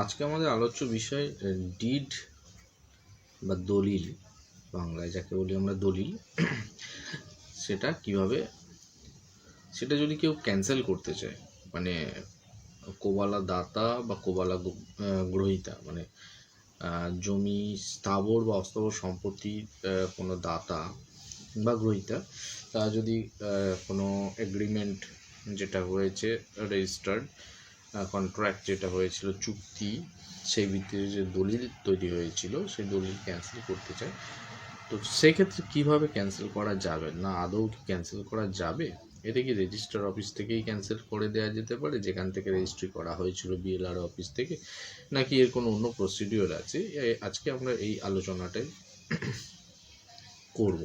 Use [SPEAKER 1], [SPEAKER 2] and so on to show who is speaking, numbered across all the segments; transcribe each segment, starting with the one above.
[SPEAKER 1] আজকে আমাদের আলোচ্য বিষয় ডিড বা দলিল, বাংলায় যাকে বলি আমরা দলিল, সেটা কীভাবে, সেটা যদি কেউ ক্যান্সেল করতে চায় মানে কোবালা দাতা বা কোবালা গ্রহীতা মানে জমি স্থাবর বা অস্থাবর সম্পত্তির কোনো দাতা বা গ্রহীতা, তারা যদি কোনো এগ্রিমেন্ট যেটা হয়েছে রেজিস্টার্ড কন্ট্রাক্ট যেটা হয়েছিল, চুক্তি, সেই ভিত্তিতে যে দলিল তৈরি হয়েছিল, সেই দলিল ক্যান্সেল করতে চায়। তো সেক্ষেত্রে কীভাবে ক্যান্সেল করা যাবে? না, আদৌ কি ক্যান্সেল করা যাবে? এটা কি রেজিস্টার অফিস থেকেই ক্যান্সেল করে দেওয়া যেতে পারে, যেখান থেকে রেজিস্ট্রি করা হয়েছিল বিএলআর অফিস থেকে? নাকি এর কোনো অন্য প্রসিডিওর আছে? আজকে আমরা এই আলোচনাটাই করব।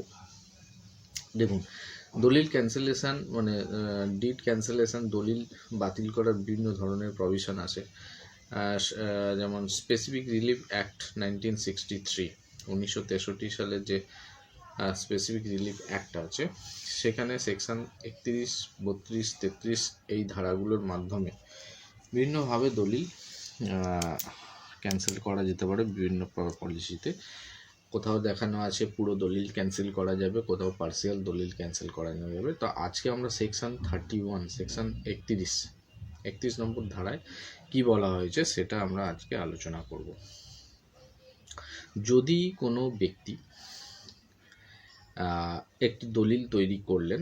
[SPEAKER 1] দেখুন দলিল ক্যান্সেলেশন মানে ডিড ক্যান্সেলেশন দলিল বাতিল করার বিভিন্ন ধরনের প্রভিশন আছে। যেমন specific relief act nineteen sixty three উনিশশো তেষট্টি সালের যে স্পেসিফিক রিলিফ অ্যাক্ট আছে, সেখানে সেকশন একত্রিশ, বত্রিশ, তেত্রিশ এই ধারাগুলোর মাধ্যমে বিভিন্নভাবে দলিল ক্যান্সেল করা যেতে পারে বিভিন্ন পলিসিতে কোথাও দেখানো আছে পুরো দলিল ক্যান্সেল করা যাবে, কোথাও পার্সিয়াল দলিল ক্যান্সেল করানো যাবে। তো আজকে আমরা সেকশন থার্টি ওয়ান সেকশন একত্রিশ একত্রিশ নম্বর ধারায় কি বলা হয়েছে সেটা আমরা আজকে আলোচনা করব। যদি কোনো ব্যক্তি একটি দলিল তৈরি করলেন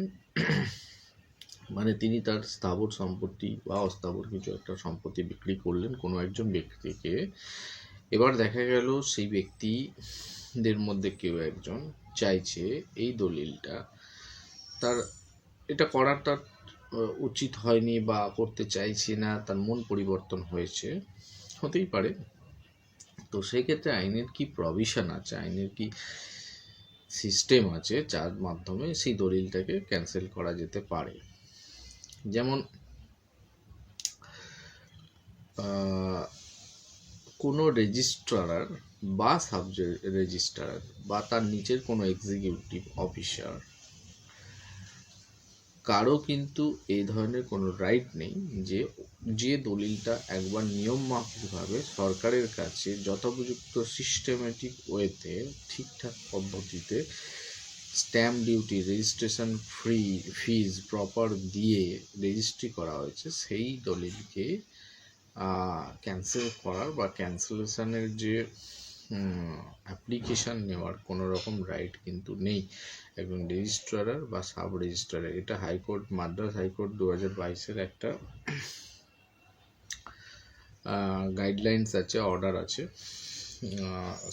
[SPEAKER 1] মানে তিনি তার স্থাবর সম্পত্তি বা অস্থাবর কিছু একটা সম্পত্তি বিক্রি করলেন, কোনো একজন ব্যক্তিকে এবার দেখা গেল সেই ব্যক্তিদের মধ্যে কেউ একজন চাইছে এই দলিলটা। তার, এটা তার উচিত হয়নি বা করতে চাইছে না, তার মন পরিবর্তন হয়েছে, হতেই পারে। তো সেক্ষেত্রে আইনের কি প্রভিশন আছে, আইনের কি সিস্টেম আছে, যার মাধ্যমে সেই দলিলটাকে ক্যান্সেল করা যেতে পারে? যেমন কোনো রেজিস্ট্রার বা সাব রেজিস্ট্রার বা তার নিচের কোনো এক্সিকিউটিভ অফিসার কারও কিন্তু এই ধরনের কোনো রাইট নেই যে যে দলিলটা একবার নিয়মমাফিকভাবে সরকারের কাছে যথোপযুক্ত সিস্টেমেটিক ওয়েতে ঠিকঠাক পদ্ধতিতে stamp duty registration free fees proper দিয়ে রেজিস্ট্রি করা হয়েছে, সেই দলিলকে ক্যান্সেল করার বা ক্যান্সেলেশনের যে অ্যাপ্লিকেশান নেওয়ার কোনো রকম রাইট কিন্তু নেই। একজন রেজিস্ট্রার বা সাব রেজিস্ট্রারের এটা হাইকোর্ট, মাদ্রাস হাইকোর্ট দু হাজার বাইশের একটা গাইডলাইন্স আছে অর্ডার আছে।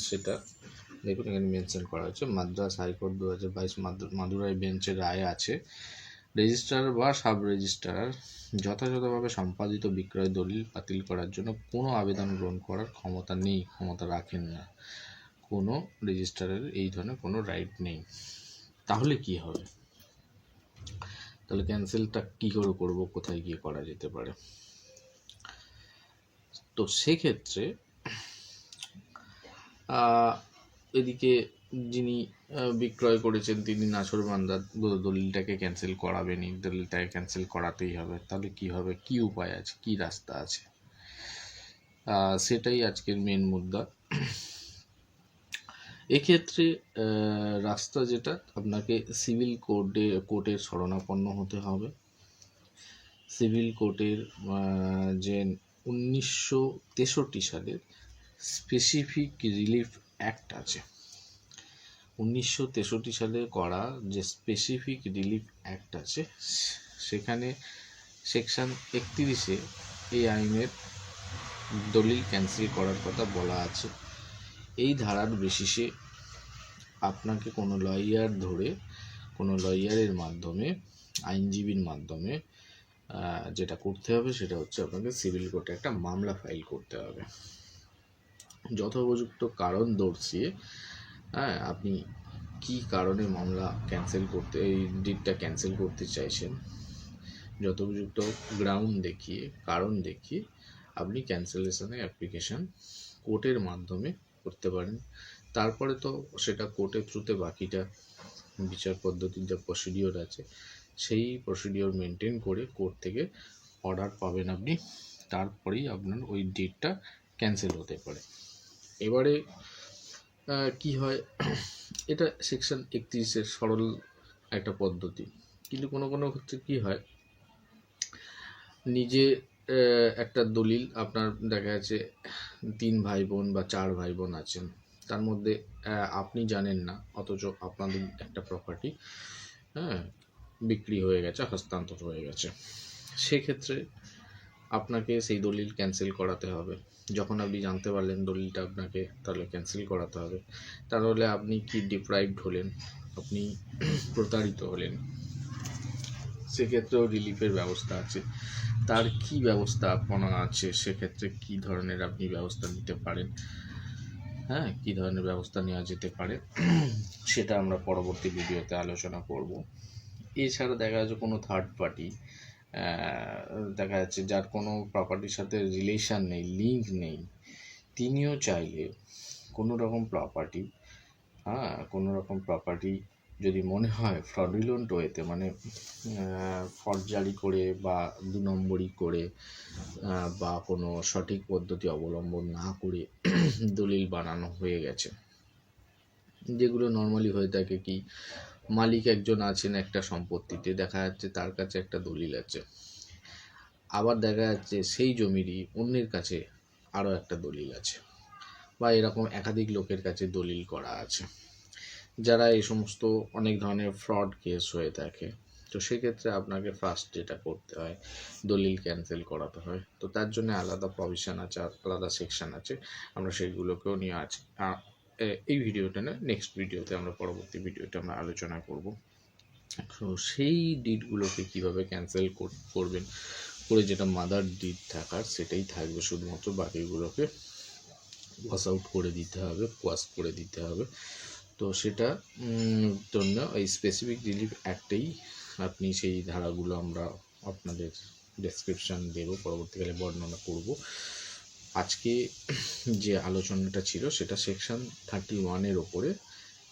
[SPEAKER 1] সেটা দেখুন এখানে মেনশন করা হয়েছে। মাদ্রাস হাইকোর্ট দু হাজার বাইশ মাদুরাই বেঞ্চের রায় আছে। রেজিস্ট্রার বা সাব রেজিস্ট্রার যথাযথভাবে সম্পাদিত বিক্রয় দলিল বাতিল করার জন্য কোনো আবেদন গ্রহণ করার ক্ষমতা নেই, ক্ষমতা রাখেন না। কোনো রেজিস্ট্রারের এই ধরনের কোনো রাইট নেই। তাহলে কি হবে? তাহলে ক্যান্সেলটা কি করে করব? কোথায় গিয়ে করা যেতে পারে? তো সেক্ষেত্রে এদিকে যিনি বিক্রয় করেছেন, তিনি নাছরবান্দার দ- দলিলটাকে ক্যান্সেল করাবেনই। দলিলটাকে ক্যান্সেল করাতেই হবে। তাহলে কি হবে? কি উপায় আছে? কি রাস্তা আছে? সেটাই আজকের মেন মুদ্রা। এক্ষেত্রে রাস্তা যেটা, আপনাকে সিভিল কোর্টে কোর্টের শরণাপন্ন হতে হবে। সিভিল কোর্টের যে উনিশশো তেষট্টি সালের স্পেসিফিক রিলিফ অ্যাক্ট আছে। উনিশশো তেষট্টি সালে করা যে স্পেসিফিক রিলিফ অ্যাক্ট আছে, সেখানে সেকশন একত্রিশে এই আইনের দলিল ক্যান্সেল করার কথা বলা আছে। এই ধারার বেসিসে আপনাকে কোনো লয়ার ধরে, কোনো লয়ারের মাধ্যমে, আইনজীবীর মাধ্যমে যেটা করতে হবে সেটা হচ্ছে আপনাকে সিভিল কোর্টে একটা মামলা ফাইল করতে হবে। যথোপযুক্ত কারণ দর্শিয়ে হ্যাঁ আপনি কি কারণে মামলা ক্যান্সেল করতে, এই ডিটটা ক্যান্সেল করতে চাইছেন? যথোপযুক্ত গ্রাউন্ড দেখিয়ে কারণ দেখিয়ে আপনি ক্যান্সেলেশনের অ্যাপ্লিকেশন কোর্টের মাধ্যমে করতে পারেন। তারপরে তো সেটা কোর্টের থ্রুতে বাকিটা বিচার পদ্ধতির যা প্রসিডিওর আছে। সেই প্রসিডিওর মেনটেন করে কোর্ট থেকে অর্ডার পাবেন আপনি, তারপরেই আপনার ওই ডেটটা ক্যান্সেল হতে পারে। এবারে কি হয়? এটা সেকশন একত্রিশের সরল একটা পদ্ধতি। কিন্তু কোনো কোনো ক্ষেত্রে কি হয়? নিজে একটা দলিল, আপনার দেখা যাচ্ছে তিন ভাই বোন বা চার ভাই বোন আছেন। তার মধ্যে আপনি জানেন না, অথচ আপনাদের একটা প্রপার্টি হ্যাঁ বিক্রি হয়ে গেছে, হস্তান্তর হয়ে গেছে। সেক্ষেত্রে আপনাকে সেই দলিল ক্যান্সেল করাতে হবে। যখন আপনি জানতে পারলেন দলিলটা আপনাকে, তাহলে ক্যান্সেল করাতে হবে। তাহলে আপনি কি ডিপ্রাইভড হলেন? আপনি প্রতারিত হলেন। সেক্ষেত্রেও রিলিফের ব্যবস্থা আছে। তার কি ব্যবস্থাপনা আছে? সেক্ষেত্রে কি ধরনের আপনি ব্যবস্থা নিতে পারেন? হ্যাঁ কি ধরনের ব্যবস্থা নেওয়া যেতে পারে? সেটা আমরা পরবর্তী ভিডিওতে আলোচনা করব। এছাড়া দেখা যাচ্ছে কোনো থার্ড পার্টি দেখা যাচ্ছে যার কোনো প্রপার্টির সাথে রিলেশন নেই লিঙ্ক নেই, তিনিও চাইলে কোনো রকম প্রপার্টি হ্যাঁ কোনো রকম প্রপার্টি যদি মনে হয় ফ্রডিলন্ট ওয়েতে মানে ফর্জারি করে বা দু নম্বরই করে বা কোনো সঠিক পদ্ধতি অবলম্বন না করে দলিল বানানো হয়ে গেছে। যেগুলো নর্মালি হয়ে থাকে কি মালিক একজন আছেন একটা সম্পত্তিতে, দেখা যাচ্ছে তার কাছে একটা দলিল আছে। আবার দেখা যাচ্ছে সেই জমিরই অন্যের কাছে আরও একটা দলিল আছে বা এরকম একাধিক লোকের কাছে দলিল করা আছে। যারা এই সমস্ত অনেক ধরনের ফ্রড কেস হয়ে থাকে, তো সেক্ষেত্রে আপনাকে ফার্স্ট যেটা করতে হয়, দলিল ক্যান্সেল করাতে হয়। তো তার জন্য আলাদা প্রভিশন আছে, আলাদা সেকশন আছে। আমরা সেইগুলোকেও নিয়ে আছি এই ভিডিওটা না নেক্সট ভিডিওতে আমরা পরবর্তী ভিডিওতে আমরা আলোচনা করব। তো সেই ডিটগুলোকে কীভাবে ক্যান্সেল করবেন, করে যেটা মাদার ডিট থাকার সেটাই থাকবে শুধুমাত্র বাকিগুলোকে ওয়াশ আউট করে দিতে হবে ওয়াশ করে দিতে হবে। তো সেটা জন্য এই স্পেসিফিক রিলিফ অ্যাক্টেই আপনি সেই ধারাগুলো আমরা আপনাদের ডেসক্রিপশান দেব, পরবর্তীকালে বর্ণনা করব। আজকে যে আলোচনাটা ছিল, সেটা সেকশন থার্টি ওয়ানের ওপরে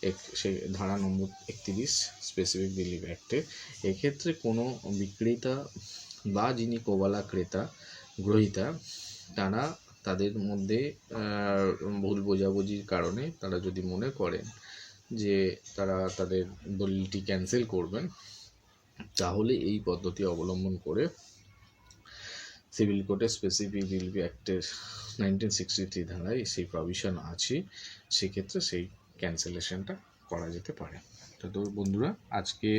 [SPEAKER 1] এক, সে ধারা নম্বর একত্রিশ স্পেসিফিক রিলিফ অ্যাক্টে এক্ষেত্রে কোনো বিক্রেতা বা যিনি কোবালা ক্রেতা, গ্রহীতা, তারা তাদের মধ্যে ভুল বোঝাবুঝির কারণে তারা যদি মনে করেন যে তারা তাদের দলিলটি ক্যান্সেল করবেন, তাহলে এই পদ্ধতি অবলম্বন করে সিভিল কোর্টে স্পেসিফিক রিলিফ অ্যাক্টের নাইনটিন সিক্সটি থ্রি ধারায় সেই প্রভিশন আছে, সেক্ষেত্রে সেই ক্যান্সেলেশনটা করা যেতে পারে। তো তো বন্ধুরা, আজকে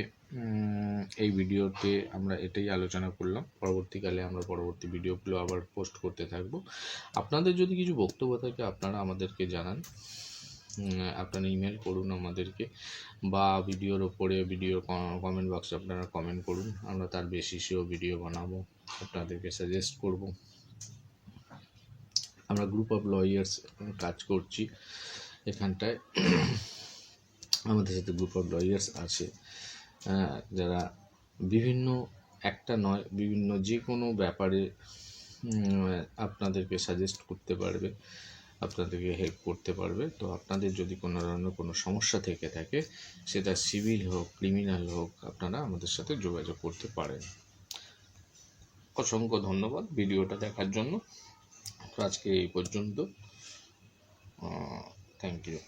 [SPEAKER 1] এই ভিডিওতে আমরা এটাই আলোচনা করলাম। পরবর্তীকালে আমরা পরবর্তী ভিডিওগুলো আবার পোস্ট করতে থাকব। আপনাদের যদি কিছু বক্তব্য থাকে, আপনারা আমাদেরকে জানান। আপনারা ইমেল করুন আমাদেরকে বা ভিডিওর ওপরে, ভিডিও কমেন্ট বক্সে আপনারা কমেন্ট করুন। আমরা তার বেসিসেও ভিডিও বানাবো। আপনাদেরকে সাজেস্ট করব। আমরা গ্রুপ অফ লয়ার্স কাজ করছি এখানটায়। আমাদের সাথে গ্রুপ অফ লয়ার্স আছে। যারা বিভিন্ন, একটা নয়, বিভিন্ন যে কোনো ব্যাপারে আপনাদেরকে সাজেস্ট করতে পারবে, আপনাদেরকে হেল্প করতে পারবে। তো আপনাদের যদি কোনো ধরনের কোনো সমস্যা থেকে থাকে, সেটা সিভিল হোক ক্রিমিনাল হোক, আপনারা আমাদের সাথে যোগাযোগ করতে পারেন। অসংখ্য ধন্যবাদ ভিডিওটা দেখার জন্য। তো আজকে এই পর্যন্ত। Thank you